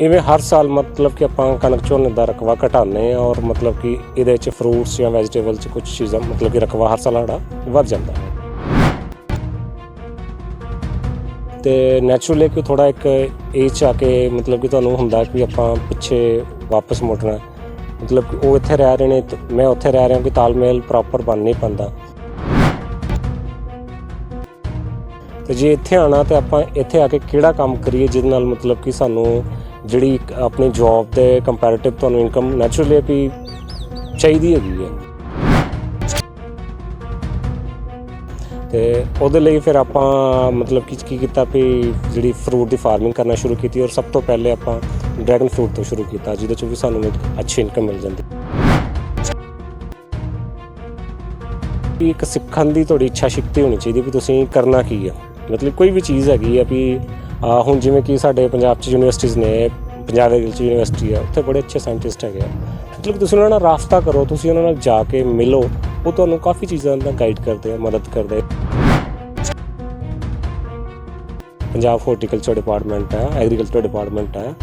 ਇਵੇਂ ਹਰ ਸਾਲ ਮਤਲਬ ਕਿ ਆਪਾਂ ਕਣਕ ਝੋਨੇ ਦਾ ਰਕਬਾ ਘਟਾਉਂਦੇ ਆ ਔਰ ਮਤਲਬ ਕਿ ਇਹਦੇ ਵਿੱਚ ਫਰੂਟਸ ਜਾਂ ਵੈਜੀਟੇਬਲ ਚ ਕੁਝ ਚੀਜ਼ਾਂ, ਮਤਲਬ ਕਿ ਰਕਬਾ ਹਰ ਸਾਲ ਸਾਡਾ ਵੱਧ ਜਾਂਦਾ ਹੈ। ਤੇ ਨੈਚੁਰਲੀ ਕਿ ਥੋੜਾ ਇੱਕ ਏਜ 'ਚ ਆ ਕੇ ਮਤਲਬ ਕਿ ਤੁਹਾਨੂੰ ਹੁੰਦਾ ਕਿ ਆਪਾਂ ਪਿੱਛੇ ਵਾਪਸ ਮੁੜਨਾ ਮਤਲਬ ਕਿ ਉਹ ਇੱਥੇ ਰਹਿ ਰਹੇ ਨੇ ਮੈਂ ਉੱਥੇ ਰਹਿ ਰਿਹਾ ਕਿ ਤਾਲਮੇਲ ਪ੍ਰੋਪਰ ਬਣ ਨਹੀਂ ਪਾਉਂਦਾ ਤੇ ਜੇ ਇੱਥੇ ਆਣਾ ਤੇ ਆਪਾਂ ਇੱਥੇ ਆ ਕੇ ਕਿਹੜਾ ਕੰਮ ਕਰੀਏ ਜਿਹਦੇ ਨਾਲ ਮਤਲਬ ਕਿ ਸਾਨੂੰ ਜਿਹੜੀ ਆਪਣੀ ਜੌਬ 'ਤੇ ਕੰਪੈਰੀਟਿਵ ਤੁਹਾਨੂੰ ਇਨਕਮ ਨੈਚੁਰਲੀ ਵੀ ਚਾਹੀਦੀ ਹੈਗੀ ਹੈ। ਤੇ ਉਹਦੇ ਲਈ ਫਿਰ ਆਪਾਂ ਮਤਲਬ ਕਿ ਕੀ ਕੀਤਾ ਵੀ ਜਿਹੜੀ ਫਰੂਟ ਦੀ ਫਾਰਮਿੰਗ ਕਰਨਾ ਸ਼ੁਰੂ ਕੀਤੀ ਔਰ ਸਭ ਤੋਂ ਪਹਿਲੇ ਆਪਾਂ ਡਰੈਗਨ ਫਰੂਟ ਤੋਂ ਸ਼ੁਰੂ ਕੀਤਾ, ਜਿਹਦੇ ਚੋਂ ਵੀ ਸਾਨੂੰ ਇੱਕ ਅੱਛੀ ਇਨਕਮ ਮਿਲ ਜਾਂਦੀ। ਵੀ ਇੱਕ ਸਿੱਖਣ ਦੀ ਤੁਹਾਡੀ ਇੱਛਾ ਸ਼ਕਤੀ ਹੋਣੀ ਚਾਹੀਦੀ ਵੀ ਤੁਸੀਂ ਕਰਨਾ ਕੀ ਹੈ। ਮਤਲਬ ਕੋਈ ਵੀ ਚੀਜ਼ ਹੈਗੀ ਆ ਵੀ ਅਹ ਹੁਣ ਜਿਵੇਂ ਕਿ ਸਾਡੇ ਪੰਜਾਬ 'ਚ ਯੂਨੀਵਰਸਿਟੀਜ਼ ਨੇ, ਪੰਜਾਬ ਐਗਰੀਕਲਚਰ ਯੂਨੀਵਰਸਿਟੀ ਹੈ ਉੱਥੇ ਬੜੇ ਅੱਛੇ ਸਾਇੰਟਿਸਟ ਹੈਗੇ ਆ। ਮਤਲਬ ਤੁਸੀਂ ਉਹਨਾਂ ਨਾਲ ਰਾਫਤਾ ਕਰੋ, ਤੁਸੀਂ ਉਹਨਾਂ ਨਾਲ ਜਾ ਕੇ ਮਿਲੋ, ਉਹ ਤੁਹਾਨੂੰ ਕਾਫੀ ਚੀਜ਼ਾਂ ਦਾ ਗਾਈਡ ਕਰਦੇ ਆ, ਮਦਦ ਕਰਦੇ ਪੰਜਾਬ ਹਾਰਟੀਕਲਚਰ ਡਿਪਾਰਟਮੈਂਟ ਹੈ ਐਗਰੀਕਲਚਰ ਡਿਪਾਰਟਮੈਂਟ ਹੈ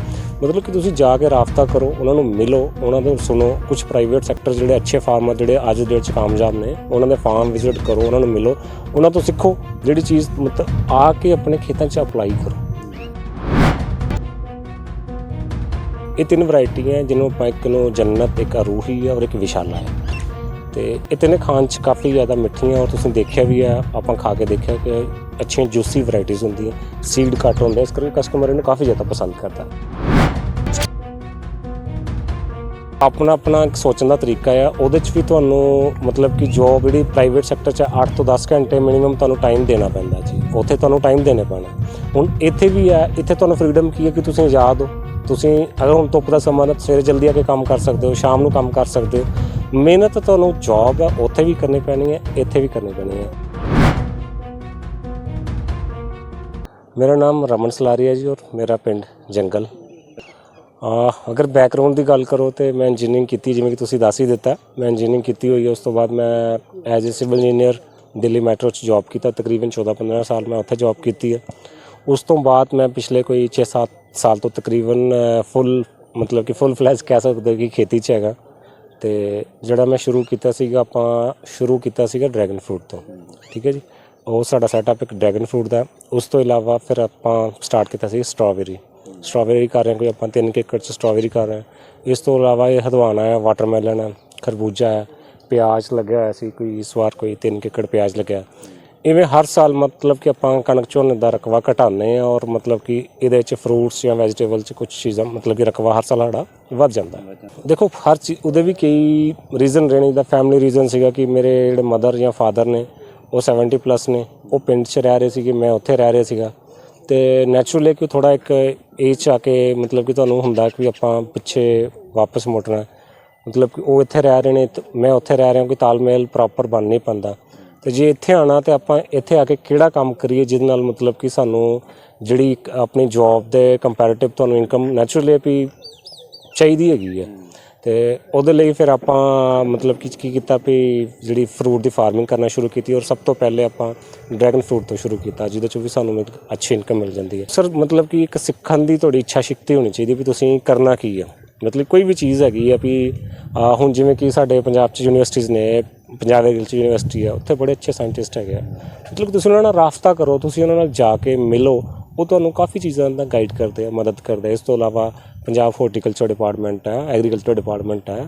ਮਤਲਬ ਕਿ ਤੁਸੀਂ ਜਾ ਕੇ ਰਾਫਤਾ ਕਰੋ, ਉਹਨਾਂ ਨੂੰ ਮਿਲੋ, ਉਹਨਾਂ ਨੂੰ ਸੁਣੋ ਕੁਝ ਪ੍ਰਾਈਵੇਟ ਸੈਕਟਰ ਜਿਹੜੇ ਅੱਛੇ ਫਾਰਮਰ ਜਿਹੜੇ ਅੱਜ ਦੇ ਡੇਟ 'ਚ ਕਾਮਯਾਬ ਨੇ, ਉਹਨਾਂ ਦੇ ਫਾਰਮ ਵਿਜ਼ਿਟ ਕਰੋ, ਉਹਨਾਂ ਨੂੰ ਮਿਲੋ, ਉਹਨਾਂ ਤੋਂ ਸਿੱਖੋ, ਜਿਹੜੀ ਚੀਜ਼ ਮਤਲਬ ਆ ਕੇ ਆਪਣੇ ਖੇਤਾਂ 'ਚ ਅਪਲਾਈ ਕਰੋ। ਇਹ ਤਿੰਨ ਵੈਰਾਈਟੀਆਂ ਹੈ, ਜਿਹਨੂੰ ਆਪਾਂ ਇੱਕ ਨੂੰ ਜੰਨਤ, ਇੱਕ ਅਰੂਹੀ ਹੈ ਔਰ ਇੱਕ ਵਿਸ਼ਾਲਾ ਹੈ। ਤੇ ਇਹ ਤਿੰਨੇ ਖਾਣ 'ਚ ਕਾਫੀ ਜ਼ਿਆਦਾ ਮਿੱਠੀਆਂ ਔਰ ਤੁਸੀਂ ਦੇਖਿਆ ਵੀ ਹੈ ਆਪਾਂ ਖਾ ਕੇ ਦੇਖਿਆ ਕਿ ਅੱਛੀਆਂ ਜੂਸੀ ਵੈਰਾਈਟੀਆਂ ਹੁੰਦੀਆਂ ਸੀਡ ਘੱਟ ਹੁੰਦੇ, ਇਸ ਕਰਕੇ ਕਸਟਮਰ ਇਹਨੂੰ ਕਾਫੀ ਜ਼ਿਆਦਾ ਪਸੰਦ ਕਰਦਾ। ਆਪਣਾ ਆਪਣਾ ਇੱਕ ਸੋਚਣ ਦਾ ਤਰੀਕਾ ਆ, ਉਹਦੇ 'ਚ ਵੀ ਤੁਹਾਨੂੰ ਮਤਲਬ ਕਿ ਜੋਬ ਜਿਹੜੀ ਪ੍ਰਾਈਵੇਟ ਸੈਕਟਰ 'ਚ 8 ਤੋਂ 10 ਘੰਟੇ ਮਿਨੀਮਮ ਤੁਹਾਨੂੰ ਟਾਈਮ ਦੇਣਾ ਪੈਂਦਾ ਜੀ, ਉੱਥੇ ਤੁਹਾਨੂੰ ਟਾਈਮ ਦੇਣੇ ਪੈਣਾ। ਹੁਣ ਇੱਥੇ ਵੀ ਹੈ ਇੱਥੇ ਤੁਹਾਨੂੰ ਫਰੀडम ਕੀ ਹੈ ਕਿ ਤੁਸੀਂ ਆਜ਼ਾਦ ਹੋ? ਤੁਸੀਂ ਅਗਰ ਹੁਣ ਧੁੱਪ ਦਾ ਸਮਾਂ ਤਾਂ ਸਵੇਰੇ ਜਲਦੀ ਆ ਕੇ ਕੰਮ ਕਰ ਸਕਦੇ ਹੋ, ਸ਼ਾਮ ਨੂੰ ਕੰਮ ਕਰ ਸਕਦੇ ਹੋ। ਮਿਹਨਤ ਤੁਹਾਨੂੰ ਜੌਬ ਹੈ ਉੱਥੇ ਵੀ ਕਰਨੀ ਪੈਣੀ ਹੈ, ਇੱਥੇ ਵੀ ਕਰਨੀ ਪੈਣੀ ਹੈ। ਮੇਰਾ ਨਾਮ ਰਮਨ ਸਲਾਰੀ ਹੈ ਜੀ ਔਰ ਮੇਰਾ ਪਿੰਡ ਜੰਗਲ। ਆ, ਅਗਰ ਬੈਕਗ੍ਰਾਉਂਡ ਦੀ ਗੱਲ ਕਰੋ ਤੇ ਮੈਂ ਇੰਜੀਨੀਅਰਿੰਗ ਕੀਤੀ, ਜਿਵੇਂ ਕਿ ਤੁਸੀਂ ਦੱਸ ਹੀ ਦਿੱਤਾ। ਮੈਂ ਇੰਜੀਨੀਅਰਿੰਗ ਕੀਤੀ ਹੋਈ ਹੈ, ਉਸ ਤੋਂ ਬਾਅਦ ਮੈਂ as a civil engineer Delhi metro 'ਚ ਜੌਬ ਕੀਤਾ। ਤਕਰੀਬਨ 14-15 ਸਾਲ ਮੈਂ ਉੱਥੇ ਜੌਬ ਕੀਤੀ ਹੈ। ਉਸ ਤੋਂ ਬਾਅਦ ਮੈਂ ਪਿਛਲੇ ਕੋਈ 6-7 ਸਾਲ ਤੋਂ ਤਕਰੀਬਨ ਫੁੱਲ ਮਤਲਬ ਕਿ ਫੁੱਲ ਫਲੈਸ ਕਹਿ ਸਕਦੇ ਕਿ ਖੇਤੀ 'ਚ ਹੈਗਾ। ਤੇ ਜਿਹੜਾ ਮੈਂ ਸ਼ੁਰੂ ਕੀਤਾ ਸੀਗਾ, ਆਪਾਂ ਸ਼ੁਰੂ ਕੀਤਾ ਸੀਗਾ ਡਰੈਗਨ ਫਰੂਟ ਤੋਂ। ਠੀਕ ਹੈ ਜੀ? ਉਹ ਸਾਡਾ ਸੈਟਅਪ ਇੱਕ ਡਰੈਗਨ ਫਰੂਟ ਦਾ। ਉਸ ਤੋਂ ਇਲਾਵਾ ਫਿਰ ਆਪਾਂ ਸਟਾਰਟ ਕੀਤਾ ਸੀ ਸਟ੍ਰਾਬੇਰੀ ਸਟ੍ਰਾਬੇਰੀ ਕਰ ਰਹੇ ਹਾਂ ਕੋਈ ਆਪਾਂ 3 ਏਕੜ ਚ ਸਟ੍ਰਾਬੇਰੀ ਕਰ ਰਹੇ ਹਾਂ। ਇਸ ਤੋਂ ਇਲਾਵਾ ਇਹ ਹਦਵਾਣਾ ਹੈ ਵਾਟਰਮੈਲਨ ਹੈ, ਖਰਬੂਜਾ ਹੈ, ਪਿਆਜ਼ ਲੱਗਿਆ ਹੋਇਆ ਸੀ, ਕੋਈ ਇਸ ਵਾਰ ਕੋਈ 3 ਏਕੜ ਪਿਆਜ਼ ਲੱਗਿਆ। ਇਵੇਂ ਹਰ ਸਾਲ ਮਤਲਬ ਕਿ ਆਪਾਂ ਕਣਕ ਝੋਨੇ ਦਾ ਰਕਬਾ ਘਟਾਉਂਦੇ ਆ ਔਰ ਮਤਲਬ ਕਿ ਇਹਦੇ ਵਿੱਚ ਫਰੂਟਸ ਜਾਂ ਵੈਜੀਟੇਬਲ ਚ ਕੁਝ ਚੀਜ਼ਾਂ, ਮਤਲਬ ਕਿ ਰਕਬਾ ਹਰ ਸਾਲ ਸਾਡਾ ਵੱਧ ਜਾਂਦਾ ਹੈ। ਦੇਖੋ, ਹਰ ਚੀਜ਼ ਉਹਦੇ ਵੀ ਕਈ ਰੀਜ਼ਨ ਰਹਿਣੇ ਦਾ ਫੈਮਿਲੀ ਰੀਜ਼ਨ ਸੀਗਾ ਕਿ ਮੇਰੇ ਜਿਹੜੇ ਮਦਰ ਜਾਂ ਫਾਦਰ ਨੇ, ਉਹ 70 ਪਲੱਸ ਨੇ, ਉਹ ਪਿੰਡ 'ਚ ਰਹਿ ਰਹੇ ਸੀਗੇ, ਮੈਂ ਉੱਥੇ ਰਹਿ ਰਿਹਾ ਸੀਗਾ ਤੇ ਨੈਚੁਰਲੀ ਕਿ ਥੋੜਾ ਇੱਕ ਏਜ 'ਚ ਆ ਕੇ ਮਤਲਬ ਕਿ ਤੁਹਾਨੂੰ ਹੁੰਦਾ ਕਿ ਵੀ ਆਪਾਂ ਪਿੱਛੇ ਵਾਪਸ ਮੁੜਨਾ ਹੈ। ਮਤਲਬ ਕਿ ਉਹ ਇੱਥੇ ਰਹਿ ਰਹੇ ਨੇ, ਤੇ ਮੈਂ ਉੱਥੇ ਰਹਿ ਰਿਹਾ ਕਿ ਤਾਲਮੇਲ ਪ੍ਰੋਪਰ ਬਣ ਨਹੀਂ ਪਾਉਂਦਾ ਤੇ ਜੇ ਇੱਥੇ ਆਣਾ ਤੇ ਆਪਾਂ ਇੱਥੇ ਆ ਕੇ ਕਿਹੜਾ ਕੰਮ ਕਰੀਏ ਜਿਹਦੇ ਨਾਲ ਮਤਲਬ ਕਿ ਸਾਨੂੰ ਜਿਹੜੀ ਆਪਣੀ ਜੌਬ ਦੇ ਕੰਪੈਰੀਟਿਵ ਤੁਹਾਨੂੰ ਇਨਕਮ ਨੈਚੁਰਲੀ ਵੀ ਚਾਹੀਦੀ ਹੈਗੀ ਹੈ ਤੇ ਉਹਦੇ ਲਈ ਫਿਰ ਆਪਾਂ ਮਤਲਬ ਕਿ ਕੀ ਕੀਤਾ ਵੀ ਜਿਹੜੀ ਫਰੂਟ ਦੀ ਫਾਰਮਿੰਗ ਕਰਨਾ ਸ਼ੁਰੂ ਕੀਤੀ ਔਰ ਸਭ ਤੋਂ ਪਹਿਲੇ ਆਪਾਂ ਡਰੈਗਨ ਫਰੂਟ ਤੋਂ ਸ਼ੁਰੂ ਕੀਤਾ, ਜਿਹਦੇ ਚੋਂ ਵੀ ਸਾਨੂੰ ਇੱਕ ਅੱਛੀ ਇਨਕਮ ਮਿਲ ਜਾਂਦੀ ਹੈ। ਸਰ, ਮਤਲਬ ਕਿ ਇੱਕ ਸਿੱਖਣ ਦੀ ਤੁਹਾਡੀ ਇੱਛਾ ਸ਼ਕਤੀ ਹੋਣੀ ਚਾਹੀਦੀ ਵੀ ਤੁਸੀਂ ਕਰਨਾ ਕੀ ਹੈ ਮਤਲਬ ਕੋਈ ਵੀ ਚੀਜ਼ ਹੈਗੀ ਆ ਵੀ ਹੁਣ ਜਿਵੇਂ ਕਿ ਸਾਡੇ ਪੰਜਾਬ 'ਚ ਯੂਨੀਵਰਸਿਟੀਜ਼ ਨੇ ਪੰਜਾਬ ਐਗਰੀਕਲਚਰ ਯੂਨੀਵਰਸਿਟੀ ਹੈ ਉੱਥੇ ਬੜੇ ਅੱਛੇ ਸਾਇੰਟਿਸਟ ਹੈਗੇ ਆ। ਮਤਲਬ ਤੁਸੀਂ ਉਹਨਾਂ ਨਾਲ ਰਾਫਤਾ ਕਰੋ, ਤੁਸੀਂ ਉਹਨਾਂ ਨਾਲ ਜਾ ਕੇ ਮਿਲੋ, ਉਹ ਤੁਹਾਨੂੰ ਕਾਫੀ ਚੀਜ਼ਾਂ ਦਾ ਗਾਈਡ ਕਰਦੇ ਆ, ਮਦਦ ਕਰਦੇ ਆ। ਇਸ ਤੋਂ ਇਲਾਵਾ ਪੰਜਾਬ ਹਾਰਟੀਕਲਚਰ ਡਿਪਾਰਟਮੈਂਟ ਹੈ ਐਗਰੀਕਲਚਰ ਡਿਪਾਰਟਮੈਂਟ ਹੈ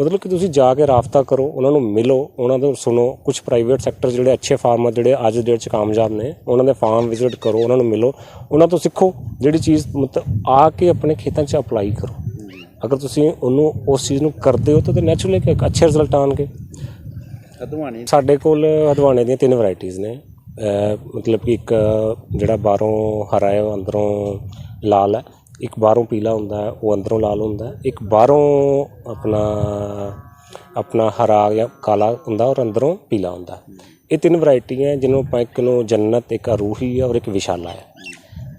ਮਤਲਬ ਕਿ ਤੁਸੀਂ ਜਾ ਕੇ ਰਾਫਤਾ ਕਰੋ, ਉਹਨਾਂ ਨੂੰ ਮਿਲੋ, ਉਹਨਾਂ ਤੋਂ ਸੁਣੋ ਕੁਝ ਪ੍ਰਾਈਵੇਟ ਸੈਕਟਰ ਜਿਹੜੇ ਅੱਛੇ ਫਾਰਮਰ ਜਿਹੜੇ ਅੱਜ ਦੇ ਡੇਟ 'ਚ ਕਾਮਯਾਬ ਨੇ, ਉਹਨਾਂ ਦੇ ਫਾਰਮ ਵਿਜ਼ਿਟ ਕਰੋ, ਉਹਨਾਂ ਨੂੰ ਮਿਲੋ। ਉਹਨਾਂ ਤੋਂ ਸਿੱਖੋ ਜਿਹੜੀ ਚੀਜ਼ ਮਤਲਬ ਆ ਕੇ ਆਪਣੇ ਖੇਤਾਂ 'ਚ ਅਪਲਾਈ ਕਰੋ। ਅਗਰ ਤੁਸੀਂ ਉਹਨੂੰ, ਉਸ ਚੀਜ਼ ਨੂੰ ਕਰਦੇ ਹੋ ਤਾਂ ਨੈਚੁਰਲੀ ਇੱਕ ਅੱਛੇ ਰਿਜ਼ਲਟ ਆਣਗੇ ਹਦਵਾਣੀ ਸਾਡੇ ਕੋਲ ਹਦਵਾਣੇ ਦੀਆਂ ਤਿੰਨ ਵੈਰਾਈਟੀਆਂ ਨੇ। ਮਤਲਬ ਕਿ ਇੱਕ ਜਿਹੜਾ ਬਾਹਰੋਂ ਹਰਾ ਹੈ, ਉਹ ਅੰਦਰੋਂ ਲਾਲ ਹੈ। ਇੱਕ ਬਾਹਰੋਂ ਪੀਲਾ ਹੁੰਦਾ ਹੈ, ਉਹ ਅੰਦਰੋਂ ਲਾਲ ਹੁੰਦਾ ਹੈ। ਇੱਕ ਬਾਹਰੋਂ ਆਪਣਾ ਆਪਣਾ ਹਰਾ ਜਾਂ ਕਾਲਾ ਹੁੰਦਾ ਔਰ ਅੰਦਰੋਂ ਪੀਲਾ ਹੁੰਦਾ ਇਹ ਤਿੰਨ ਵੈਰਾਈਟੀਆਂ ਜਿਹਨੂੰ ਆਪਾਂ ਇੱਕ ਨੂੰ ਜੰਨਤ, ਇੱਕ ਅਰੂਹੀ ਹੈ ਔਰ ਇੱਕ ਵਿਸ਼ਾਲਾ ਹੈ।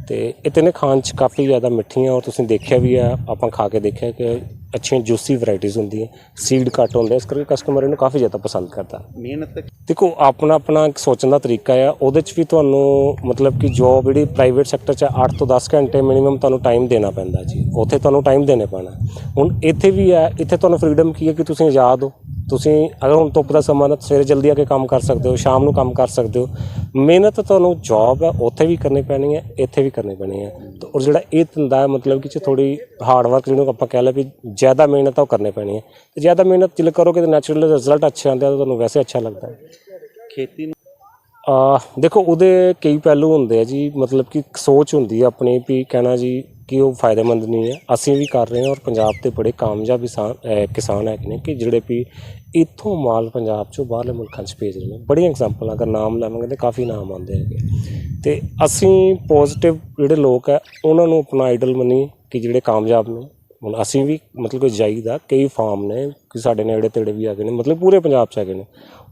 ਤੇ ਇਹ ਤਿੰਨੇ ਖਾਣ 'ਚ ਕਾਫੀ ਜ਼ਿਆਦਾ ਮਿੱਠੀਆਂ ਔਰ ਤੁਸੀਂ ਦੇਖਿਆ ਵੀ ਹੈ ਆਪਾਂ ਖਾ ਕੇ ਦੇਖਿਆ ਕਿ ਅੱਛੀਆਂ ਜੂਸੀ ਵੈਰਾਈਟੀਆਂ ਹੁੰਦੀਆਂ ਸੀਡ ਘੱਟ ਹੁੰਦੇ ਇਸ ਕਰਕੇ ਕਸਟਮਰ ਇਹਨੂੰ ਕਾਫੀ ਜ਼ਿਆਦਾ ਪਸੰਦ ਕਰਦਾ। ਮਿਹਨਤ ਦੇਖੋ ਆਪਣਾ ਆਪਣਾ ਇੱਕ ਸੋਚਣ ਦਾ ਤਰੀਕਾ ਆ ਉਹਦੇ 'ਚ ਵੀ ਤੁਹਾਨੂੰ ਮਤਲਬ ਕਿ ਜੋਬ ਜਿਹੜੀ ਪ੍ਰਾਈਵੇਟ ਸੈਕਟਰ 'ਚ 8 ਤੋਂ 10 ਘੰਟੇ ਮਿਨੀਮਮ ਤੁਹਾਨੂੰ ਟਾਈਮ ਦੇਣਾ ਪੈਂਦਾ ਜੀ ਉੱਥੇ ਤੁਹਾਨੂੰ ਟਾਈਮ ਦੇਣੇ ਪੈਣਾ। ਹੁਣ ਇੱਥੇ ਵੀ ਹੈ ਇੱਥੇ ਤੁਹਾਨੂੰ ਫਰੀडम ਕੀ ਹੈ ਕਿ ਤੁਸੀਂ ਆਜ਼ਾਦ ਹੋ? ਤੁਸੀਂ ਅਗਰ ਹੁਣ ਧੁੱਪ ਦਾ ਸਮਾਂ ਨਾ ਸਵੇਰੇ ਜਲਦੀ ਆ ਕੇ ਕੰਮ ਕਰ ਸਕਦੇ ਹੋ ਸ਼ਾਮ ਨੂੰ ਕੰਮ ਕਰ ਸਕਦੇ ਹੋ। ਮਿਹਨਤ ਤੁਹਾਨੂੰ ਜੌਬ ਹੈ ਉੱਥੇ ਵੀ ਕਰਨੀ ਪੈਣੀ ਹੈ ਇੱਥੇ ਵੀ ਕਰਨੀ ਪੈਣੀ ਹੈ ਤੇ ਔਰ ਜਿਹੜਾ ਇਹ ਧੰਦਾ ਹੈ ਮਤਲਬ ਕਿ ਚ ਥੋੜੀ ਹਾਰਡ ਵਰਕ ਜਿਹਨੂੰ ਆਪਾਂ ਕਹਿ ਲਏ ਵੀ ਜ਼ਿਆਦਾ ਮਿਹਨਤ ਆ ਉਹ ਕਰਨੀ ਪੈਣੀ ਹੈ ਤੇ ਜ਼ਿਆਦਾ ਮਿਹਨਤ ਜਿਲ ਕਰੋਗੇ ਤਾਂ ਨੈਚੁਰਲ ਰਿਜ਼ਲਟ ਅੱਛੇ ਆਉਂਦੇ ਆ ਤਾਂ ਤੁਹਾਨੂੰ ਵੈਸੇ ਅੱਛਾ ਲੱਗਦਾ ਹੈ। ਖੇਤੀ ਨੂੰ ਆ ਦੇਖੋ ਉਹਦੇ ਕਈ ਪਹਿਲੂ ਹੁੰਦੇ ਆ ਜੀ ਮਤਲਬ ਕਿ ਸੋਚ ਹੁੰਦੀ ਹੈ ਆਪਣੀ ਵੀ ਕਹਿਣਾ ਜੀ ਕਿ ਉਹ ਫਾਇਦੇਮੰਦ ਨਹੀਂ ਹੈ। ਅਸੀਂ ਵੀ ਕਰ ਰਹੇ ਹਾਂ ਔਰ ਪੰਜਾਬ ਦੇ ਬੜੇ ਕਾਮਯਾਬ ਕਿਸਾਨ ਕਿਸਾਨ ਹੈਗੇ ਨੇ ਕਿ ਜਿਹੜੇ ਵੀ ਇੱਥੋਂ ਮਾਲ ਪੰਜਾਬ ਚੋਂ ਬਾਹਰਲੇ ਮੁਲਕਾਂ 'ਚ ਭੇਜ ਰਹੇ ਨੇ। ਬੜੀਆਂ ਐਗਜ਼ਾਮਪਲਾਂ ਅਗਰ ਨਾਮ ਲਵਾਂਗੇ ਤਾਂ ਕਾਫੀ ਨਾਮ ਆਉਂਦੇ ਹੈਗੇ। ਤੇ ਅਸੀਂ ਪੋਜ਼ਿਟਿਵ ਜਿਹੜੇ ਲੋਕ ਹੈ ਉਹਨਾਂ ਨੂੰ ਆਪਣਾ ਆਈਡਲ ਮੰਨੀ ਕਿ ਜਿਹੜੇ ਕਾਮਯਾਬ ਨੇ। ਹੁਣ ਅਸੀਂ ਵੀ ਮਤਲਬ ਕਿ ਜਾਈਦਾ ਕਈ ਫਾਰਮ ਨੇ ਕਿ ਸਾਡੇ ਨੇੜੇ ਤੇੜੇ ਵੀ ਹੈਗੇ ਨੇ, ਮਤਲਬ ਪੂਰੇ ਪੰਜਾਬ 'ਚ ਹੈਗੇ ਨੇ।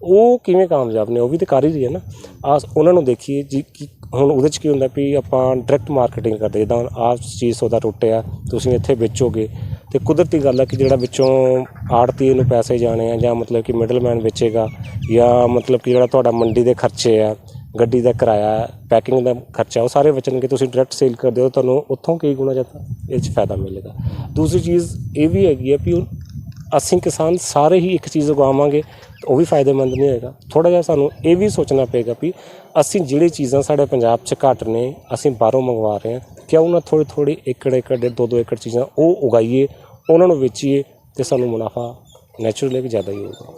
ਉਹ ਕਿਵੇਂ ਕਾਮਯਾਬ ਨੇ, ਉਹ ਵੀ ਤਾਂ ਕਰ ਹੀ ਰਹੀ ਹੈ ਨਾ। ਆ ਉਹਨਾਂ ਨੂੰ ਦੇਖੀਏ ਜੀ ਕਿ ਹੁਣ ਉਹਦੇ 'ਚ ਕੀ ਹੁੰਦਾ ਵੀ ਆਪਾਂ ਡਾਇਰੈਕਟ ਮਾਰਕੀਟਿੰਗ ਕਰਦੇ ਜਿੱਦਾਂ ਹੁਣ ਆਹ ਚੀਜ਼ ਉਹਦਾ ਟੁੱਟਿਆ, ਤੁਸੀਂ ਇੱਥੇ ਵੇਚੋਗੇ। ਤੇ ਕੁਦਰਤੀ ਗੱਲ ਹੈ ਕਿ ਜਿਹੜਾ ਵਿੱਚੋਂ ਆੜਤੀ ਨੂੰ ਪੈਸੇ ਜਾਣੇ ਆ ਜਾਂ ਮਤਲਬ ਕਿ ਮਿਡਲਮੈਨ ਵੇਚੇਗਾ ਜਾਂ ਮਤਲਬ ਕਿ ਜਿਹੜਾ ਤੁਹਾਡਾ ਮੰਡੀ ਦੇ ਖਰਚੇ ਆ ਗੱਡੀ ਦਾ ਕਿਰਾਇਆ ਪੈਕਿੰਗ ਦਾ ਖਰਚਾ, ਉਹ ਸਾਰੇ ਬਚਣਗੇ ਤੁਸੀਂ ਡਾਇਰੈਕਟ ਸੇਲ ਕਰਦੇ ਹੋ, ਤੁਹਾਨੂੰ ਉੱਥੋਂ ਕਈ ਗੁਣਾ ਜ਼ਿਆਦਾ ਇਹ 'ਚ ਫਾਇਦਾ ਮਿਲੇਗਾ। ਦੂਸਰੀ ਚੀਜ਼ ਇਹ ਵੀ ਹੈਗੀ ਹੈ ਵੀ ਅਸੀਂ ਕਿਸਾਨ ਸਾਰੇ ਹੀ ਇੱਕ ਚੀਜ਼ ਉਗਾਵਾਂਗੇ, ਤਾਂ ਉਹ ਵੀ ਫਾਇਦੇਮੰਦ ਨਹੀਂ ਹੋਏਗਾ। ਥੋੜਾ ਜਿਹਾ ਸਾਨੂੰ ਇਹ ਵੀ ਸੋਚਣਾ ਪਏਗਾ ਵੀ ਅਸੀਂ ਜਿਹੜੀ ਚੀਜ਼ਾਂ ਸਾਡੇ ਪੰਜਾਬ 'ਚ ਘੱਟ ਨੇ, ਅਸੀਂ ਬਾਹਰੋਂ ਮੰਗਵਾ ਰਹੇ ਹਾਂ ਕਿਉਂ ਉਹਨਾਂ ਥੋੜੀ ਥੋੜੀ ਏਕੜ ਏਕੜ ਦੇ ਦੋ ਦੋ ਏਕੜ ਚੀਜ਼ਾਂ ਉਹ ਉਗਾਈਏ, ਉਹਨਾਂ ਨੂੰ ਵੇਚੀਏ, ਤੇ ਸਾਨੂੰ ਮੁਨਾਫਾ ਨੈਚੁਰਲੀ ਵੀ ਜ਼ਿਆਦਾ ਹੀ ਹੋਊਗਾ।